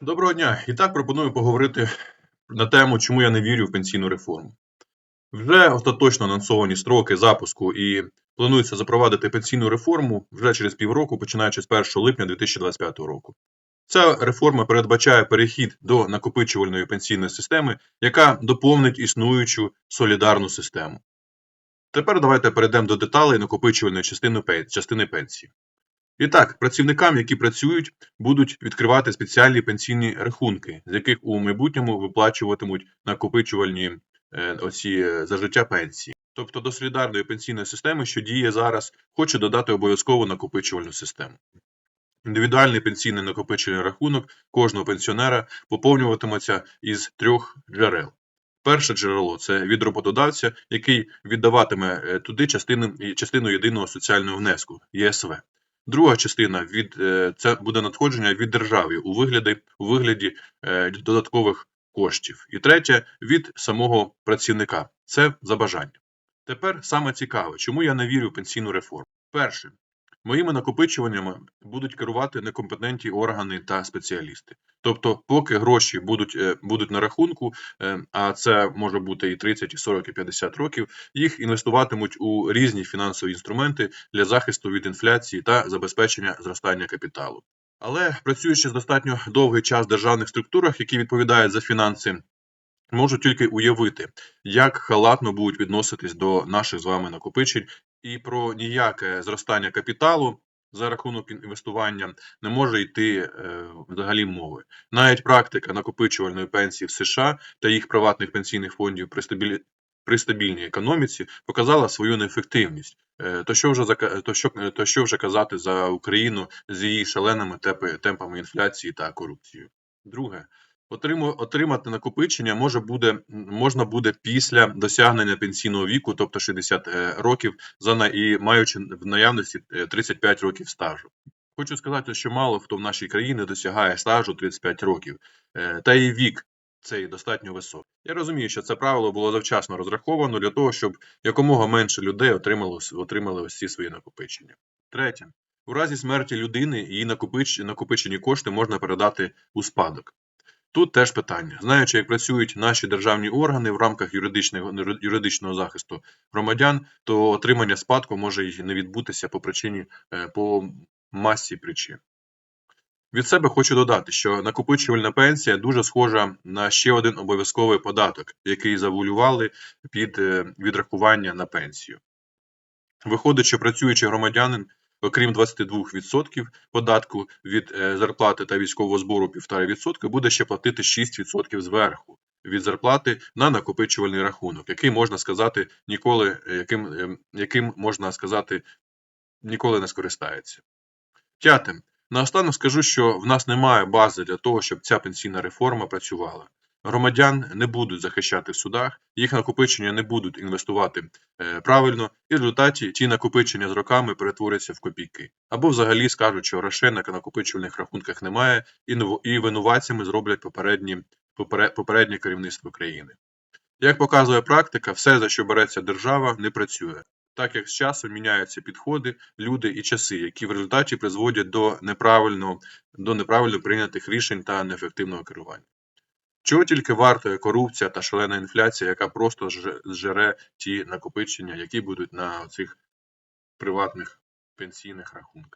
Доброго дня! І так пропоную поговорити на тему, чому я не вірю в пенсійну реформу. Вже остаточно анонсовані строки запуску і планується запровадити пенсійну реформу вже через півроку, починаючи з 1 липня 2025 року. Ця реформа передбачає перехід до накопичувальної пенсійної системи, яка доповнить існуючу солідарну систему. Тепер давайте перейдемо до деталей накопичувальної частини пенсії. І так, працівникам, які працюють, будуть відкривати спеціальні пенсійні рахунки, з яких у майбутньому виплачуватимуть накопичувальні е, оці е, за життя пенсії. Тобто до солідарної пенсійної системи, що діє зараз, хочу додати обов'язково накопичувальну систему. Індивідуальний пенсійний накопичувальний рахунок кожного пенсіонера поповнюватиметься із трьох джерел. Перше джерело це від роботодавця, який віддаватиме е, туди частину, частину єдиного соціального внеску ЄСВ. Друга частина від е, це буде надходження від держави у вигляді, у вигляді е, додаткових коштів. І третє від самого працівника. Це за бажання. Тепер саме цікаве, чому я не вірю в пенсійну реформу. Перше, моїми накопичуваннями будуть керувати некомпетентні органи та спеціалісти. Тобто, поки гроші будуть, е, будуть на рахунку, е, а це може бути і 30, і 40, і 50 років, їх інвестуватимуть у різні фінансові інструменти для захисту від інфляції та забезпечення зростання капіталу. Але працюючи з достатньо довгий час в державних структурах, які відповідають за фінанси, можу тільки уявити, як халатно будуть відноситись до наших з вами накопичень, і про ніяке зростання капіталу за рахунок інвестування не може йти е, взагалі мови. Навіть практика накопичувальної пенсії в США та їх приватних пенсійних фондів при стабілі... при стабільній економіці показала свою неефективність. Е, То що вже то що, то що вже казати за Україну з її шаленими темпами інфляції та корупцією? Друге, Отримати накопичення може буде, можна буде після досягнення пенсійного віку, тобто 60 е, років, і маючи в наявності е, 35 років стажу. Хочу сказати, що мало хто в нашій країні досягає стажу 35 років, е, та і вік цей достатньо високий. Я розумію, що це правило було завчасно розраховано для того, щоб якомога менше людей отримало, отримали ось ці свої накопичення. Третє. У разі смерті людини її накопич- накопичені кошти можна передати у спадок. Тут теж питання. Знаючи, як працюють наші державні органи в рамках юридичного, захисту громадян, то отримання спадку може й не відбутися по причині е, по масі причин. Від себе хочу додати, що накопичувальна пенсія дуже схожа на ще один обов'язковий податок, який завулювали під е, відрахування на пенсію. Виходить, що працюючий громадянин, окрім 22% податку від е, зарплати та військового збору 1,5%, буде ще платити 6% зверху від зарплати на накопичувальний рахунок, який можна сказати ніколи, е, яким, ем, яким можна сказати, ніколи не скористається. П'яте. Наостанок скажу, що в нас немає бази для того, щоб ця пенсійна реформа працювала. Громадян не будуть захищати в судах, їх накопичення не будуть інвестувати е, правильно, і в результаті ті накопичення з роками перетворяться в копійки. Або взагалі скажуть, що грошей на накопичувальних рахунках немає, і, винуватцями зроблять попередні, попере- попереднє керівництво країни. Як показує практика, все, за що береться держава, не працює, так як з часом міняються підходи, люди і часи, які в результаті призводять до неправильно, до неправильно прийнятих рішень та неефективного керування. Чого тільки вартує корупція та шалена інфляція, яка просто зжере ті накопичення, які будуть на цих приватних пенсійних рахунках.